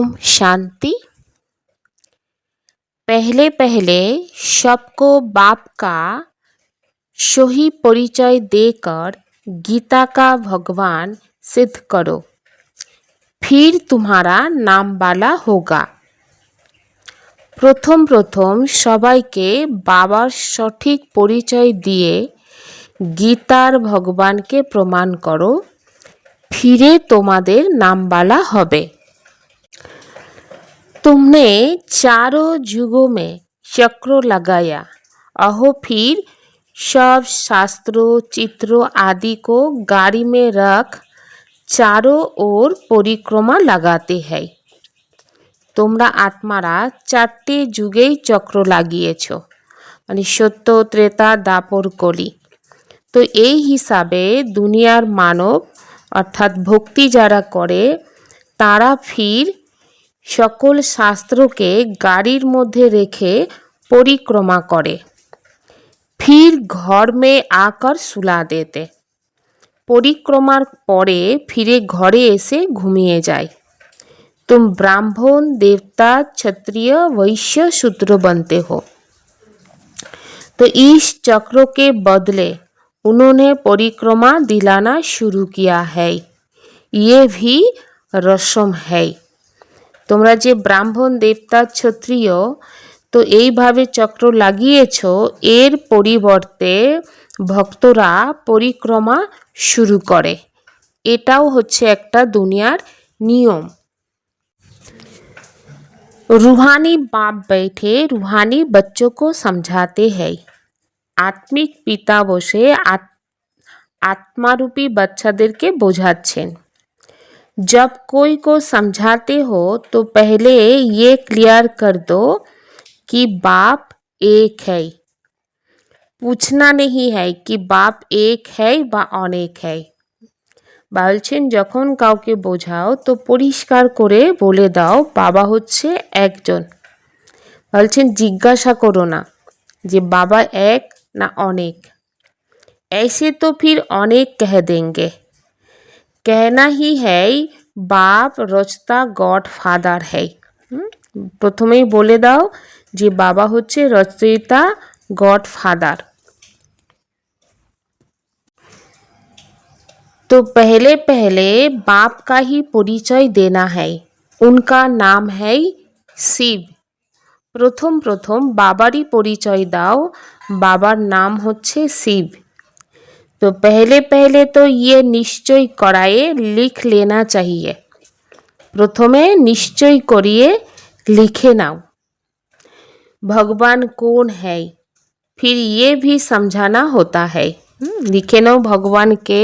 ओम शांति पहले पहले सबको बाप का सही परिचय देकर गीता का भगवान सिद्ध करो फिर तुम्हारा नाम वाला होगा প্রথম প্রথম সবাইকে বাবার সঠিক পরিচয় দিয়ে গীতার ভগবানকে প্রমাণ করো फिरे তোমাদের नामवाला হবে तुमने चारों युगों में चक्र लगाया अहो फिर सब शास्त्रों चित्रों आदि को गाड़ी में रख चारों ओर परिक्रमा लगाते हैं তোমরা আত্মারা চারটে যুগেই চক্র লাগিয়েছ মানে সত্য ত্রেতা দাপর কলি তো এই হিসাবে দুনিয়ার মানব অর্থাৎ ভক্তি যারা করে তারা ফির সকল শাস্ত্রকে গাড়ির মধ্যে রেখে পরিক্রমা করে ফির ঘর মে আকার সুলা দেতে পরিক্রমার পরে ফিরে ঘরে এসে ঘুমিয়ে যায় तुम ब्राह्मण देवता क्षत्रिय वैश्य शूद्र बनते हो तो इस चक्र के बदले उन्होंने परिक्रमा दिलाना शुरू किया है ये भी रसम है তোমরা যে ব্রাহ্মণ দেবতা ক্ষত্রিয় তো এইভাবে চক্র লাগিয়েছ এর পরিবর্তে ভক্তরা পরিক্রমা শুরু করে এটাও হচ্ছে একটা দুনিয়ার নিয়ম रूहानी बाप बैठे रूहानी बच्चों को समझाते हैं আত্মিক পিতা বসে आत्मारूपी বাচ্চাদেরকে বোঝাচ্ছেন जब कोई को समझाते हो तो पहले ये क्लियर कर दो कि बाप एक है पूछना नहीं है कि बाप एक है বা অনেক है বলছেন যখন কাউকে বোঝাও তো পরিষ্কার করে বলে দাও বাবা হচ্ছে একজন বলছেন জিজ্ঞাসা করো না যে বাবা এক না অনেক ऐसे तो फिर अनेक कह देंगे कहना ही है বাপ রচতা গড ফাদার है প্রথমেই বলে দাও যে বাবা হচ্ছে রচয়িতা গড ফাদার तो पहले पहले बाप का ही परिचय देना है उनका नाम है শিব প্রথম প্রথম বাবারই পরিচয় দাও বাবার নাম হচ্ছে শিব तो पहले पहले तो ये নিশ্চয় করায়ে লিখ लेना चाहिए প্রথমে নিশ্চয় করিয়ে লিখে নাও भगवान कौन है फिर ये भी समझाना होता है লিখে নাও ভগবানকে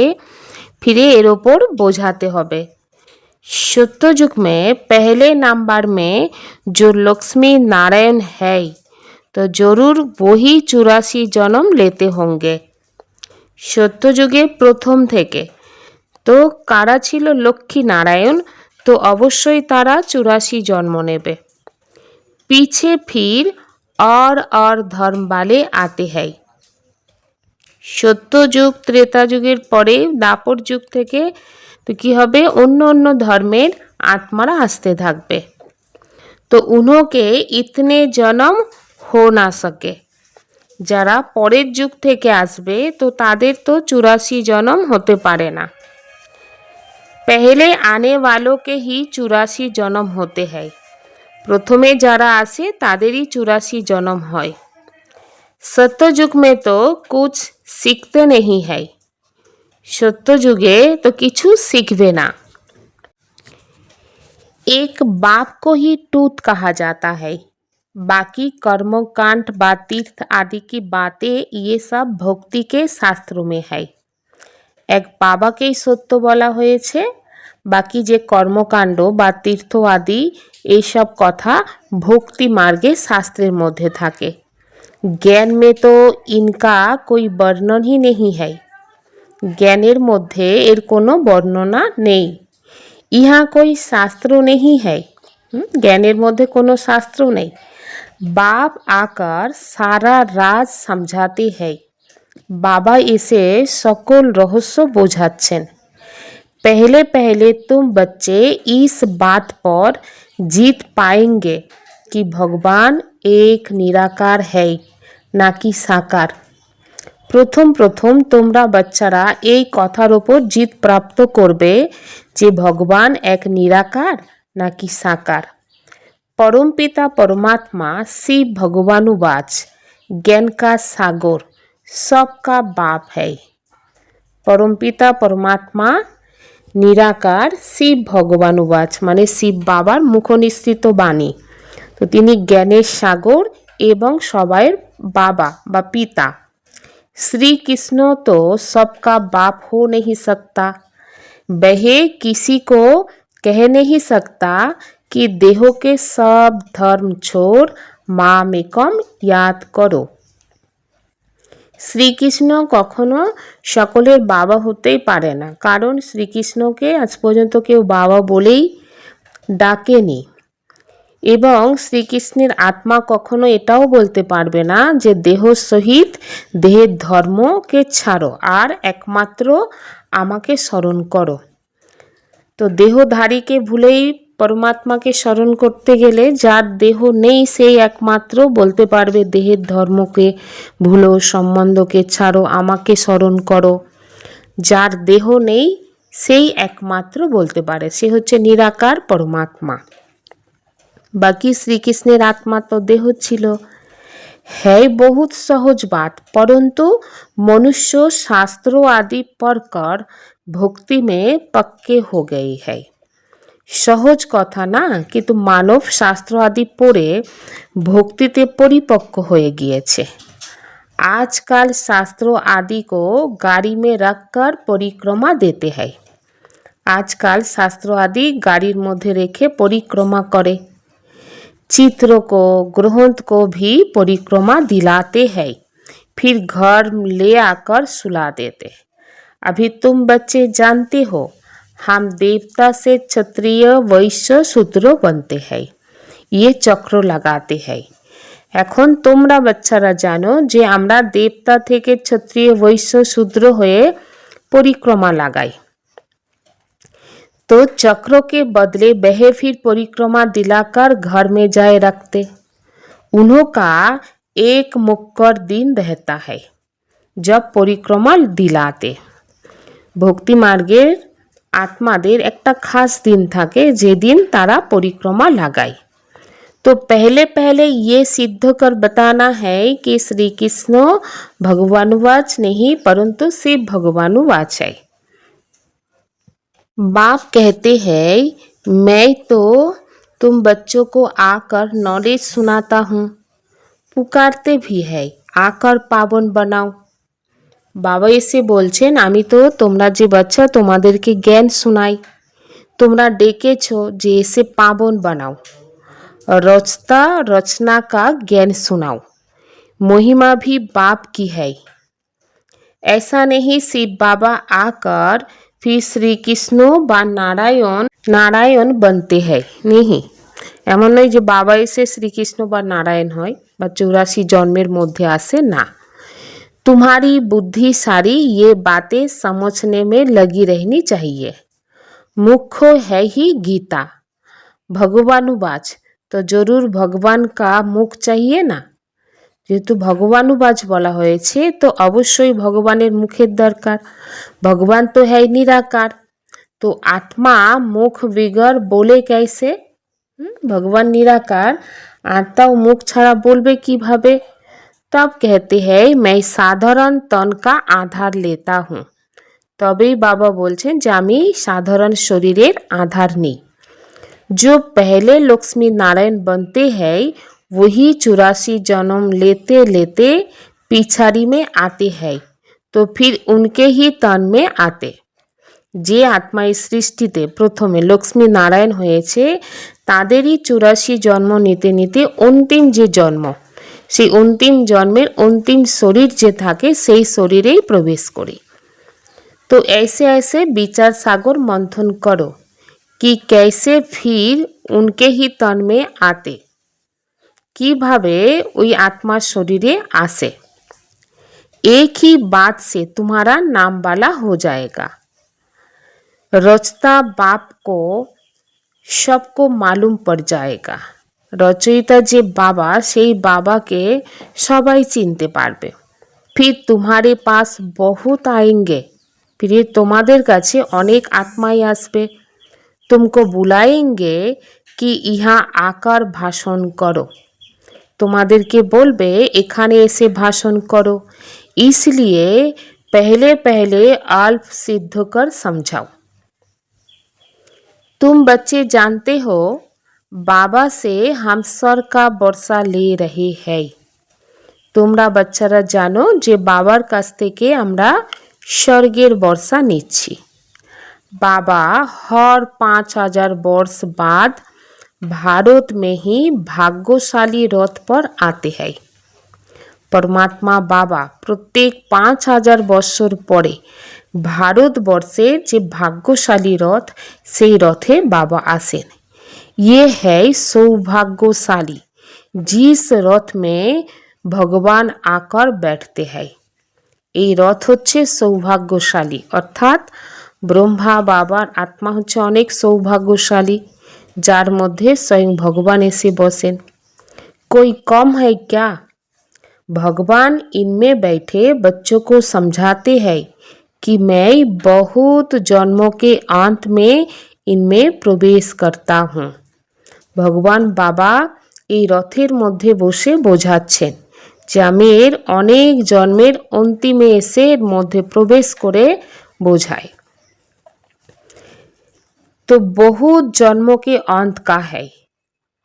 ফিরে এর ওপর বোঝাতে হবে सत्ययुग में पहले नंबर में जो लक्ष्मी नारायण है तो जरूर वही चौरासी जन्म लेते होंगे সত্যযুগে প্রথম থেকে। তো কারা ছিল লক্ষ্মী নারায়ণ তো অবশ্যই তারা চুরাশি জন্ম নেবে। পিছে ফির অর অর ধর্মবালে আতে হ্যায়। সত্যযুগ ত্রেতা যুগের পরে দাপর যুগ থেকে তো কী হবে? অন্য অন্য ধর্মের আত্মারা আসতে থাকবে। তো উনোকে ইতনে জনম হো না সকে। যারা পরের যুগ থেকে আসবে তো তাদের তো চুরাশি জনম হতে পারে না পেহলে আনে ওয়ালোকে হি চুরাশি জনম হতে হয় প্রথমে যারা আসে তাদেরই চুরাশি জনম হয় सत्ययुग में तो कुछ सीखते नहीं है সত্য যুগে তো কিছু শিখবে না एक बाप को ही टूत कहा जाता है बाकी कर्मकांड বা तीर्थ आदि की बातें ये सब भक्ति के शास्त्रों में है এক বাবাকেই সত্য বলা হয়েছে বাকি যে কর্মকাণ্ড বা তীর্থ আদি এইসব কথা ভক্তি মার্গে শাস্ত্রের মধ্যে থাকে জ্ঞান মে তো ইনকা কোই বর্ণন হি নেই है জ্ঞানের মধ্যে এর কোনো বর্ণনা নেই ইহা কই শাস্ত্র নেই है জ্ঞানের মধ্যে কোনো শাস্ত্র নেই বাপ আকার সারা রাজ সমঝাতে है বাবা এসে সকল রহস্য বোঝাচ্ছেন पहले पहले तुम बच्चे इस बात पर जीत पाएंगे कि भगवान एक निराकार है না কি সাকার প্রথম প্রথম তোমরা বাচ্চারা এই কথার ওপর জিত প্রাপ্ত করবে যে ভগবান এক নিরাকার নাকি সাকার परमपिता परमात्मा शिव भगवानुवाच ज्ञान का सागर सबका बाप है পরমপিতা পরমাত্মা নিরাকার শিব ভগবানুবাচ মানে শিব বাবার মুখনিসৃত বাণী তো তিনি জ্ঞানের সাগর এবং সবাইয়ের বাবা বা পিতা श्री कृष्ण तो सबका बाप हो नहीं सकता वह किसी को कह नहीं सकता कि देहो के सब धर्म छोड़ माँ में कम याद करो শ্রীকৃষ্ণ কখনো সকলের বাবা হতেই পারে না কারণ শ্রীকৃষ্ণকে আজ পর্যন্ত কেউ বাবা বলেই ডাকেনি এবং শ্রীকৃষ্ণের আত্মা কখনো এটাও বলতে পারবে না যে দেহ সহিত দেহের ধর্মকে ছাড়ো আর একমাত্র আমাকে স্মরণ করো তো দেহধারীকে ভুলেই পরমাত্মাকে স্মরণ করতে গেলে যার দেহ নেই, সেই একমাত্র বলতে পারবে দেহের ধর্মকে। ভুলো সম্বন্ধকে ছাড়ো, আমাকে স্মরণ করো। যার দেহ নেই, সেই একমাত্র বলতে পারে। সে হচ্ছে নিরাকার পরমাত্মা। বাকি শ্রীকৃষ্ণের আত্মা তো দেহ ছিল। হ্যায় বহুত সহজ বাত পরন্তু মনুষ্য শাস্ত্র আদি পরকর ভক্তি মে পক্কে হো গই হ্যায় সহজ কথা না, কিন্তু মানব শাস্ত্র আদি পড়ে ভক্তিতে পরিপক্ক হয়ে গিয়েছে। আজকাল শাস্ত্র আদি কো गाड़ी में रखकर परिक्रमा देते আজকাল শাস্ত্র আদি গাড়ির মধ্যে রেখে পরিক্রমা করে। চিত্র কো গ্রন্থ কো ভি পরিক্রমা দিলাতে হয়। ফির ঘর লে আকার সুলা দেতে। আভি তুম বচ্চে জানতে হো। हम देवता से क्षत्रिय वैश्य शूद्र बनते हैं ये চক্র লাগাতে हैं এখন তোমরা বাচ্চারা জানো যে আমরা দেবতা থেকে ক্ষত্রিয় বৈশ্য শূদ্র হয়ে পরিক্রমা লাগাই तो चक्रों के बदले वह फिर परिक्रमा दिलाकर घर में जाए रखते उन्हों का एक मुक्कर दिन रहता है जब পরিক্রমা দিলাতে ভক্তি মার্গের আত্মাদের একটা খাস দিন থাকে যেদিন তারা পরিক্রমা লাগায় तो पहले पहले ये सिद्ध कर बताना है कि श्री कृष्ण भगवानुवाच नहीं परंतु शिव भगवानुवाच है बाप कहते हैं मैं तो तुम बच्चों को आकर नॉलेज सुनाता हूँ पुकारते भी है आकर पावन बनाओ বাবা এসে বলছেন আমি তো তোমরা যে বাচ্চা তোমাদেরকে জ্ঞান শোনাই তোমরা ডেকেছো যে এসে পাবন বানাও रचता रचना का ज्ञान सुनाओ महिमा भी बाप की है ऐसा नहीं शिव बाबा आकर फिर श्री कृष्ण বা নারায়ণ নারায়ণ बनते हैं नहीं এমন নয় যে বাবা এসে শ্রীকৃষ্ণ বা নারায়ণ হয় বা চৌরাশি জন্মের মধ্যে আসে না तुम्हारी बुद्धि सारी ये बातें समझने में लगी रहनी चाहिए मुख्य है ही गीता ভগবানুবাচ তো জরুর ভগবান কা মুখ চাহিয়ে না যেহেতু ভগবানুবাজ বলা হয়েছে তো অবশ্যই ভগবানের মুখের দরকার ভগবান তো হ্যায় নিরাকার তো আত্মা মুখ বিগর বলে कैसे হুম, ভগবান নিরাকার আত্মাও মুখ ছাড়া বলবে কিভাবে तब कहते हैं मैं সাধারণ তন কা আধার লেতা হুঁ তবেই বাবা বলছেন যে আমি সাধারণ শরীরের আধার নিই जो पहले लक्ष्मी नारायण बनते हैं वही चौरासी जन्म लेते लेते पिछाड़ी में आते हैं तो फिर उनके ही तन में आते যে আত্মা এই সৃষ্টিতে প্রথমে লক্ষ্মী নারায়ণ হয়েছে তাদেরই চুরাশি জন্ম নিতে নিতে অন্তিম যে জন্ম সেই অন্তিম জন্মের অন্তিম শরীর যে থাকে সেই শরীরেই প্রবেশ করে তো ऐसे ऐसे विचार सागर मंथन करो कि कैसे फिर उनके ही तन में आते কিভাবে ওই আত্মার শরীরে আসে एक ही बात से तुम्हारा नाम वाला हो जाएगा रचता बाप को सबको मालूम पड़ जाएगा রচয়িতা যে বাবা সেই বাবাকে সবাই চিনতে পারবে ফির তোমারে পাস বহুত আয়েঙ্গে ফিরে তোমাদের কাছে অনেক আত্মাই আসবে तुमको बुलाएंगे कि ইহা আকার ভাষণ করো তোমাদেরকে বলবে এখানে এসে ভাষণ করো इसलिए पहले पहले अल्प सिद्ध कर समझाओ तुम बच्चे जानते हो बाबा से हम सर का वर्षा ले रहे हैं তোমরা বাচ্চারা জানো যে বাবার কাছ থেকে আমরা স্বর্গের বর্ষা নিচ্ছি बाबा हर पाँच हजार वर्ष बाद भारत में ही भाग्यशाली रथ पर आते हैं পরমাত্মা বাবা প্রত্যেক পাঁচ হাজার বৎসর পরে ভারতবর্ষের যে ভাগ্যশালী রথ সেই রথে বাবা আসেন ये है सौभाग्यशाली जिस रथ में ভগবান আকার बैठते हैं এই রথ হচ্ছে সৌভাগ্যশালী অর্থাৎ ব্রহ্মা বাবার আত্মা হচ্ছে অনেক সৌভাগ্যশালী যার মধ্যে স্বয়ং ভগবান এসে বসেন कोई कम है क्या भगवान इनमें बैठे बच्चों को समझाते हैं कि मैं बहुत जन्मों के अंत में इनमें प्रवेश करता हूँ ভগবান বাবা এই রথের মধ্যে বসে বোঝাচ্ছেন যে আমি এর অনেক জন্মের অন্তিমে এসে এর মধ্যে প্রবেশ করে বোঝায় तो बहुत जन्मों के अंत का है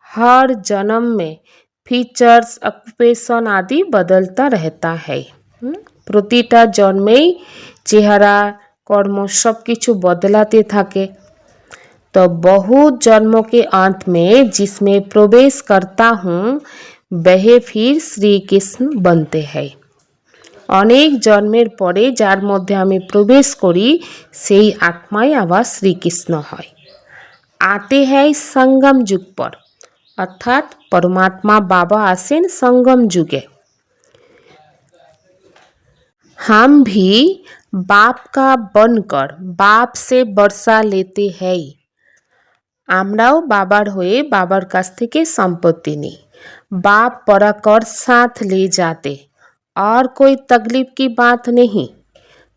हर जन्म में फीचर्स অকুপেশন আদি বদলতা रहता है হুম? প্রতিটা জন্মেই চেহারা কর্ম সব কিছু বদলাতে থাকে तो बहुत जन्मों के अंत में जिसमें प्रवेश करता हूँ वह फिर श्री कृष्ण बनते हैं অনেক জন্মের পরে যার মধ্যে আমি প্রবেশ করি সেই আত্মাই আবার শ্রীকৃষ্ণ হয় আতে হ্যায় সঙ্গম যুগ পর অর্থাৎ পরমাত্মা বাবা আসেন সঙ্গম যুগে हम भी बाप का बनकर बाप से वर्षा लेते हैं আমরাও বাবার হয়ে বাবার কাছ থেকে সম্পত্তি নিই बाप पराकर साथ ले जाते और कोई तकलीफ की बात नहीं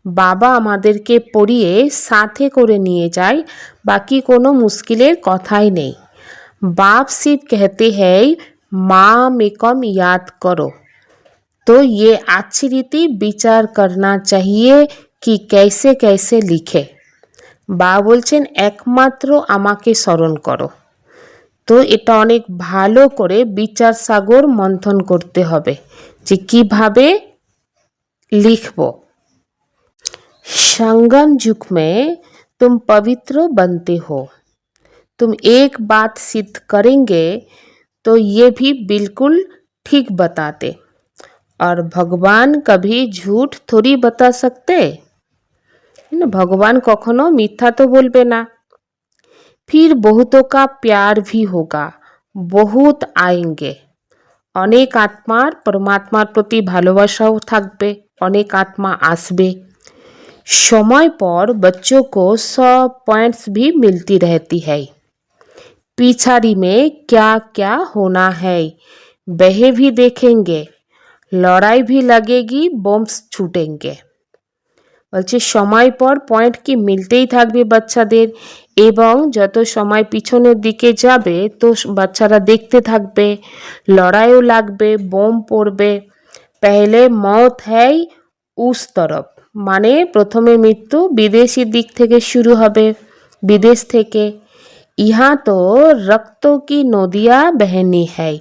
বাবা আমাদেরকে পড়িয়ে সাথে করে নিয়ে যায় বাকি কোনো মুশকিলের কথাই নেই बाप सिर्फ कहते हैं माँ में कम याद करो तो ये अच्छी रीति विचार करना चाहिए कि कैसे कैसे लिखे বা বলছেন একমাত্র আমাকে স্মরণ করো তো এটা অনেক ভালো করে বিচার সাগর মন্থন করতে হবে যে কিভাবে লিখব संगम युग में तुम पवित्र बनते हो तुम एक बात सिद्ध करेंगे तो ये भी बिल्कुल ठीक बताते और भगवान कभी झूठ थोड़ी बता सकते है ना भगवान कखनो मिथ्या तो बोलबे ना फिर बहुतों का प्यार भी होगा বহুত আয়েঙ্গে অনেক আত্মার পরমাত্মার প্রতি ভালোবাসাও থাকবে অনেক আত্মা আসবে समय पर बच्चों को सब पॉइंट्स भी मिलती रहती है पिछाड़ी में क्या क्या होना है वह भी देखेंगे लड़ाई भी लगेगी बम्स छूटेंगे বলছে, সময় পর পয়েন্ট কি মিলতেই থাকবে বাচ্চাদের? এবং যত সময় পিছনের দিকে যাবে, তো বাচ্চারা দেখতে থাকবে, লড়াইও লাগবে, বোম পড়বে। পেহলে মত হ্যায় উস তরফ। মানে প্রথমে মৃত্যু বিদেশি দিক থেকে শুরু হবে, বিদেশ থেকে। ইহা তো রক্ত কি নদিয়া বেহনি হ্যায়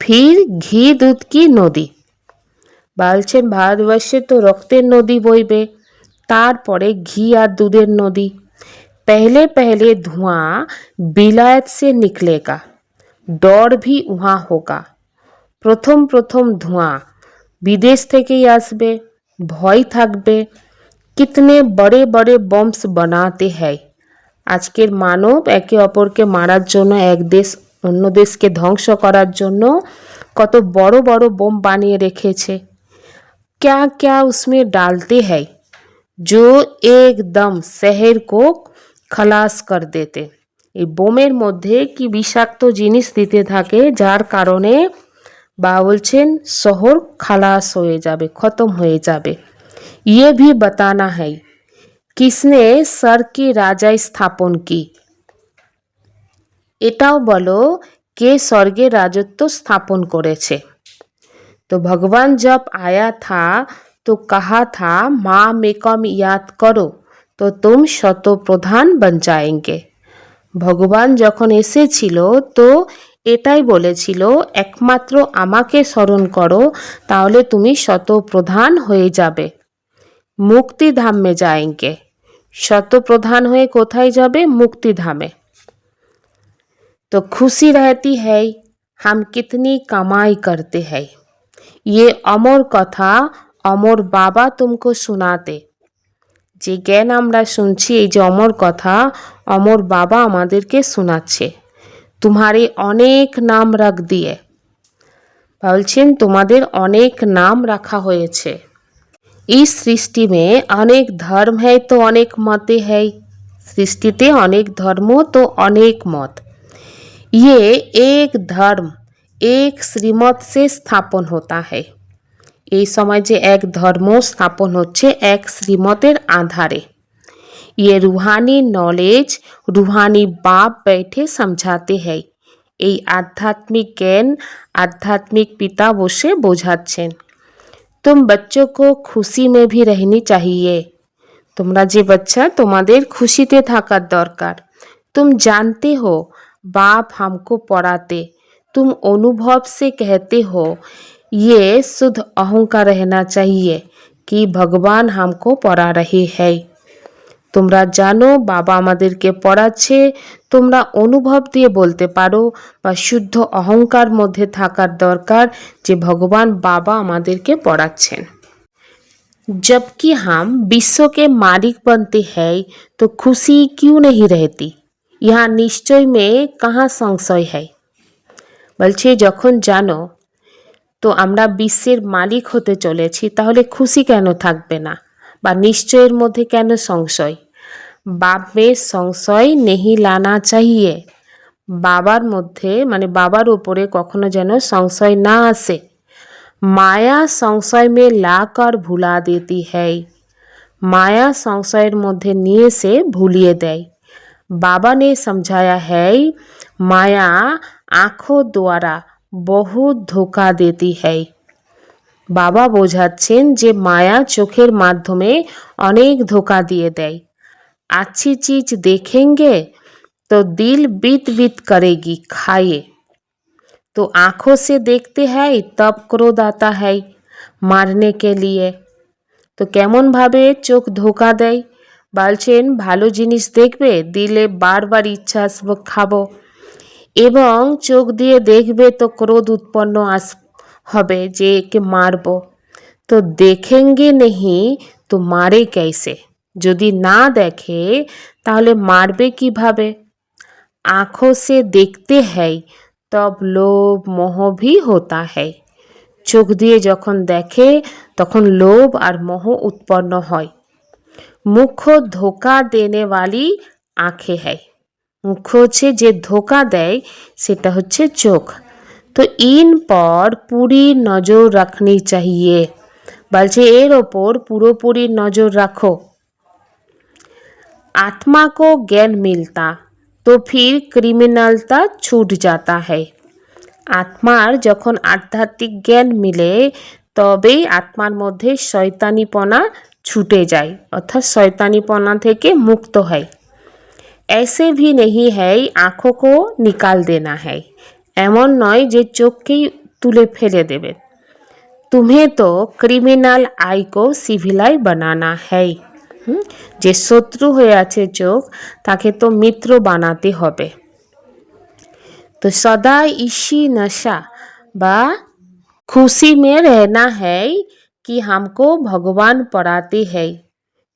ফির ঘি দুধ কি নদী? বলছেন, ভারতবর্ষে তো রক্তের নদী বইবে। তারপরে ঘি আর দুধের নদী पहले पहले धुआं बिलायत से निकलेगा डर भी वहाँ होगा প্রথম প্রথম ধোঁয়া বিদেশ থেকেই আসবে ভয় থাকবে কিতনে বড়ে বড়ে বম্বস বানাতে হয় আজকের মানব একে অপরকে মারার জন্য এক দেশ অন্য দেশকে ধ্বংস করার জন্য কত বড় বড় বোম বানিয়ে রেখেছে क्या क्या उसमें डालते हैं जो एकदम शहर को খালাস কর দেতে এই বোমের মধ্যে কি বিষাক্ত জিনিস দিতে থাকে যার কারণে বা বলছেন শহর খালাস হয়ে যাবে খতম হয়ে যাবে ইয়ে ভি বাতানা है किसने सर की রাজায় স্থাপন কি এটাও বলো কে স্বর্গে রাজত্ব স্থাপন করেছে तो भगवान जब आया था তো কাহা থা মা মেকম याद করো তো তুম শত প্রধান বন যায়েঙ্গে ভগবান যখন এসেছিল তো এটাই বলেছিল একমাত্র আমাকে স্মরণ করো তাহলে তুমি শতপ্রধান হয়ে যাবে মুক্তিধামে যায়েঙ্গে শতপ্রধান হয়ে কোথায় যাবে মুক্তিধামে তো খুশি रहती है, हम कितनी कमाई करते हैं। ये अमर कथा অমর বাবা তুমকো শোনাতে যে জ্ঞান আমরা শুনছি এই যে অমর কথা অমর বাবা আমাদেরকে শোনাচ্ছে তোমারে অনেক নাম রাখ দিয়ে বলছেন তোমাদের অনেক নাম রাখা হয়েছে इस सृष्टि में अनेक धर्म है तो अनेक मते है সৃষ্টিতে অনেক ধর্ম তো অনেক মত ये एक धर्म एक श्रीमत से স্থাপন होता है এই সময় যে এক ধর্ম স্থাপন হচ্ছে এক শ্রীমতের আধারে ये रूहानी नॉलेज रूहानी बाप बैठे समझाते हैं এই আধ্যাত্মিক জ্ঞান আধ্যাত্মিক পিতা বসে বোঝাচ্ছেন तुम बच्चों को खुशी में भी रहनी चाहिए তোমরা যে বাচ্চা তোমাদের খুশিতে থাকার দরকার तुम जानते हो बाप हमको पढ़ाते तुम अनुभव से कहते हो ये शुद्ध अहंकार रहना चाहिए कि भगवान हमको पढ़ा रहे हैं তোমরা জানো বাবা আমাদেরকে পড়াচ্ছে তোমরা অনুভব দিয়ে বলতে পারো বা শুদ্ধ অহংকার মধ্যে থাকার দরকার যে ভগবান বাবা আমাদেরকে পড়াচ্ছেন जबकि हम विश्व के मालिक बनते हैं तो खुशी क्यों नहीं रहती यहाँ निश्चय में कहाँ সংশয় है বলছে যখন জানো তো আমরা বিশ্বের মালিক হতে চলেছি, তাহলে খুশি কেন থাকবে না? বা নিশ্চয়ের মধ্যে কেন সংশয়? বাপের সংশয় নেহি লানা চাহিয়ে। বাবার মধ্যে মানে বাবার উপরে কখনো যেন সংশয় না আসে। মায়া সংশয় মে লাক আর ভুলা দিতি হ্যায়। মায়া সংশয়ের মধ্যে নিয়ে সে ভুলিয়ে দেয়। বাবা নে সমঝায়া হ্যায়, মায়া আঁখো দ্বারা बहुत ধোকা দেতি है বাবা বোঝাচ্ছেন যে মায়া চোখের মাধ্যমে অনেক ধোকা দিয়ে দেয় अच्छी चीज देखेंगे तो दिल बीत बीत करेगी खाए तो आंखों से देखते हैं तब क्रोध आता है मारने के लिए তো কেমনভাবে চোখ ধোকা দেয় বলছেন ভালো জিনিস দেখবে দিলে বারবার ইচ্ছা আসবো খাবো এবং চোখ দিয়ে দেখবে তো ক্রোধ উৎপন্ন আস, হবে যে একে মারব। তো দেখেঙ্গে নেহি, তো মারে ক্যাসে যদি না দেখে, তাহলে মারবে কীভাবে? আঁখো সে দেখতে হ্যায় তব লোভ মোহ ভি হতা হ্যায় চোখ দিয়ে যখন দেখে, তখন লোভ আর মোহ উৎপন্ন হয়। মুখ্য ধোকা দেনে বালি আঁখে হ্যায় মুখ্য হচ্ছে যে ধোকা দেয় সেটা হচ্ছে চোখ তো ইন পর পুরি নজর রাখনি চাহিয়ে বলছে এর ওপর পুরোপুরি নজর রাখো आत्मा को ज्ञान मिलता तो फिर क्रिमिनलता छूट जाता है আত্মার যখন আধ্যাত্মিক জ্ঞান মিলে তবেই আত্মার মধ্যে শয়তানিপনা ছুটে যায় অর্থাৎ শয়তানিপনা থেকে মুক্ত হয় ऐसे भी नहीं है आँखों को निकाल देना है এমন নয় যে চোখকেই তুলে ফেলে দেবে तुम्हें तो ক্রিমিনাল আই কো সিভিলাই বানানা है হুম? যে শত্রু হয়ে আছে চোখ তাকে তো মিত্র বানাতে হবে तो सदा इसी नशा बा खुशी में रहना है कि हमको भगवान पढ़ाते हैं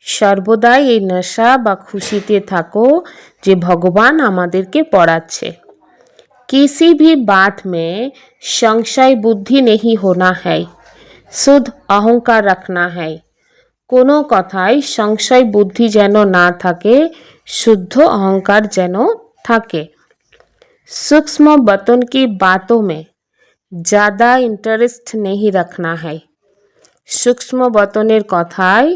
সর্বদাই এই নেশা বা খুশিতে থাকো যে ভগবান আমাদেরকে পড়াচ্ছে किसी भी बात में संशय बुद्धि नहीं होना है शुद्ध अहंकार रखना है কোনো কথায় সংশয় বুদ্ধি যেন না থাকে शुद्ध अहंकार যেন থাকে सूक्ष्म बतन की बातों में ज़्यादा इंटरेस्ट नहीं रखना है সূক্ষ্ম বতনের কথায়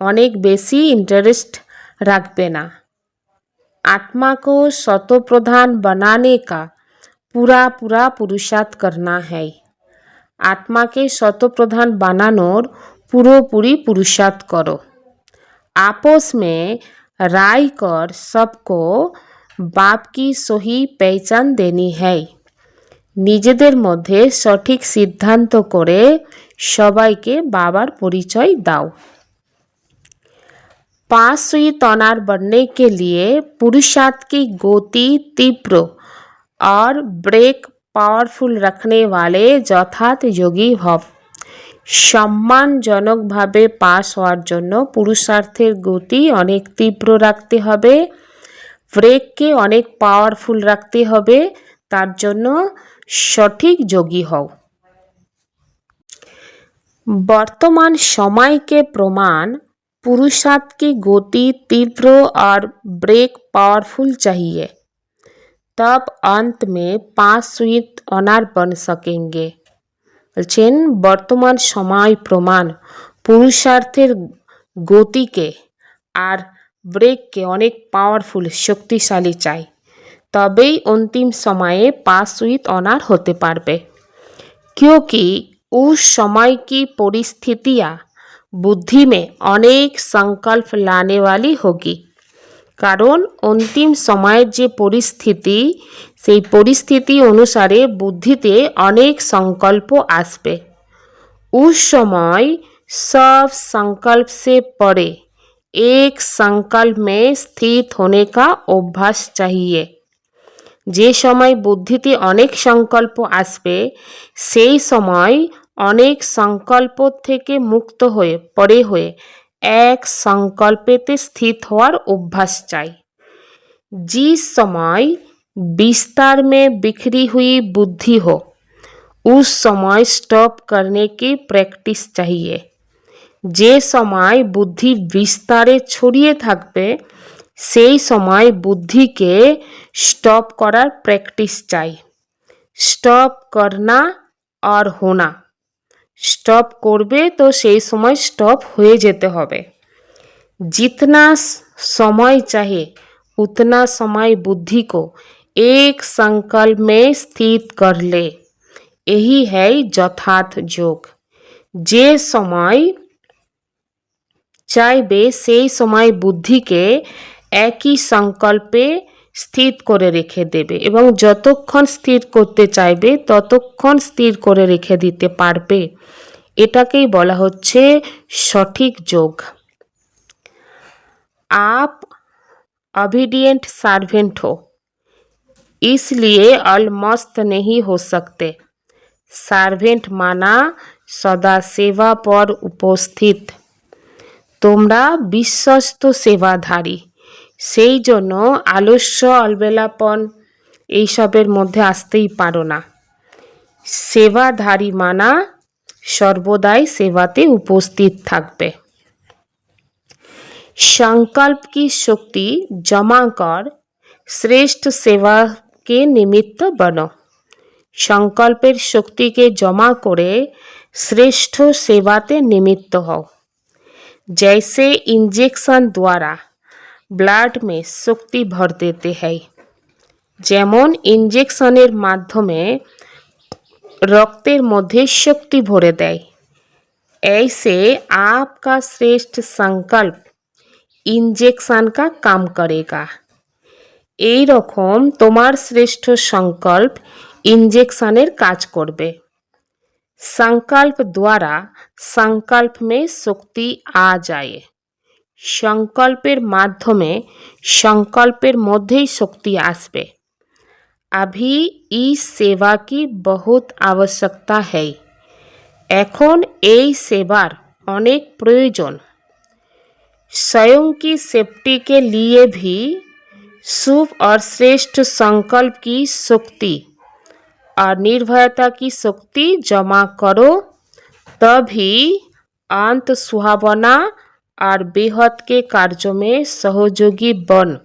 অনেক বেশি ইন্টারেস্ট রাখবে না आत्मा को शतप्रधान बनाने का पूरा पूरा पुरुषार्थ करना है আত্মাকে শতপ্রধান বানানোর পুরোপুরি পুরুষার্থ করো आपस में राय कर सबको बाप की सही पहचान देनी है নিজেদের মধ্যে সঠিক সিদ্ধান্ত করে সবাইকে বাবার পরিচয় দাও पांच सुई तनार बनने के लिए पुरुषार्थ की गति तीव्र और ब्रेक पावरफुल रखने वाले যথার্থ যোগী ভব সম্মানজনকভাবে পাস হওয়ার জন্য পুরুষার্থের গতি অনেক তীব্র রাখতে হবে ব্রেককে অনেক পাওয়ারফুল রাখতে হবে তার জন্য সঠিক যোগী হও वर्तमान समय के प्रमाण पुरुषार्थ की गति तीव्र और ब्रेक पावरफुल चाहिए तब अंत में पांच सुईत अनार बन सकेंगे বলছেন বর্তমান সময় প্রমাণ পুরুষার্থের গতিকে আর ব্রেককে অনেক পাওয়ারফুল শক্তিশালী চাই তবেই অন্তিম সময়ে পাঁচ সুইত অনার হতে পারবে क्योंकि उस समय की परिस्थितियाँ बुद्धि में अनेक संकल्प लाने वाली होगी কারণ অন্তিম সময়ের যে পরিস্থিতি সেই পরিস্থিতি অনুসারে বুদ্ধিতে অনেক সংকল্প আসবে उस समय सब संकल्प से परे एक संकल्प में स्थित होने का अभ्यास चाहिए যে সময় বুদ্ধিতে অনেক সংকল্প আসবে সেই সময় অনেক সংকল্প থেকে মুক্ত হয়ে পরে হয়ে এক সংকল্পেতে স্থিত হওয়ার অভ্যাস চাই जिस समय विस्तार में बिखरी हुई बुद्धि हो उस समय स्टॉप करने की प्रैक्टिस चाहिए যে সময় বুদ্ধি বিস্তারে ছড়িয়ে থাকবে সেই সময় বুদ্ধিকে স্টপ করার প্র্যাকটিস চাই স্টপ করনা আর হোনা স্টপ করবে, তো সেই সময় স্টপ হয়ে যেতে হবে। জিতনা সময় চাহে, উতনা সময় বুদ্ধি কো, এক সংকল্প মে স্থিত করলে এই হ্যায় যথার্থ যোগ। যে সময় চাইবে, সেই সময় বুদ্ধিকে একই সংকল্পে স্থির করে রেখে দেবে এবং যতক্ষণ স্থির করতে চাইবে ততক্ষণ স্থির করে রেখে দিতে পারবে এটাকেই বলা হচ্ছে সঠিক যোগ आप ऑबिडियंट सर्वेंट हो इसलिए अलमस्त नहीं हो सकते সার্ভেন্ট মানা সদা সেবা পর উপস্থিত তোমরা বিশ্বস্ত সেবাধারী সেই জন্য আলস্য অলবেলাপন এইসবের মধ্যে আসতেই পারো না। সেবাধারী মানা সর্বদাই সেবাতে উপস্থিত থাকবে। সংকল্প কি শক্তি জমা কর, শ্রেষ্ঠ সেবাকে নিমিত্ত বন। সংকল্পের শক্তিকে জমা করে শ্রেষ্ঠ সেবাতে নিমিত্ত হও। জৈসে ইঞ্জেকশন দ্বারা ব্লাড में শক্তি ভর देते हैं যেমন ইনজেকশনের মাধ্যমে রক্তের মধ্যে শক্তি ভরে দেয় ऐसे आपका श्रेष्ठ संकल्प ইনজেকশন কা কাম করেগা এই রকম তোমার শ্রেষ্ঠ সংকল্প ইনজেকশনের কাজ করবে সংকল্প দ্বারা সংকল্প মে শক্তি আ যায় সংকল্পের মাধ্যমে সংকল্পের মধ্যেই শক্তি আসবে अभी इस सेवा की बहुत आवश्यकता है এখন এই সেবার অনেক প্রয়োজন स्वयं की सेफ्टी के लिए भी शुभ और श्रेष्ठ संकल्प की शक्ति और निर्भयता की शक्ति जमा करो तभी अंत सुहावना और बेहद के कार्यों में सहयोगी बन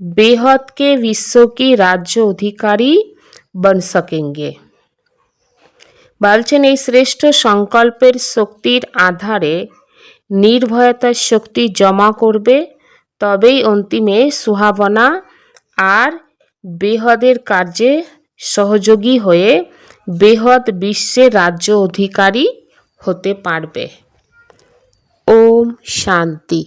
बेहद के विश्व की राज्य अधिकारी बन सकेंगे বলছেন এই শ্রেষ্ঠ সংকল্পের শক্তির আধারে নির্ভয়তার শক্তি জমা করবে তবেই অন্তিমে সুহাবনা আর বেহদের কার্যে সহযোগী হয়ে বেহদ বিশ্বের রাজ্য অধিকারী হতে পারবে ওম শান্তি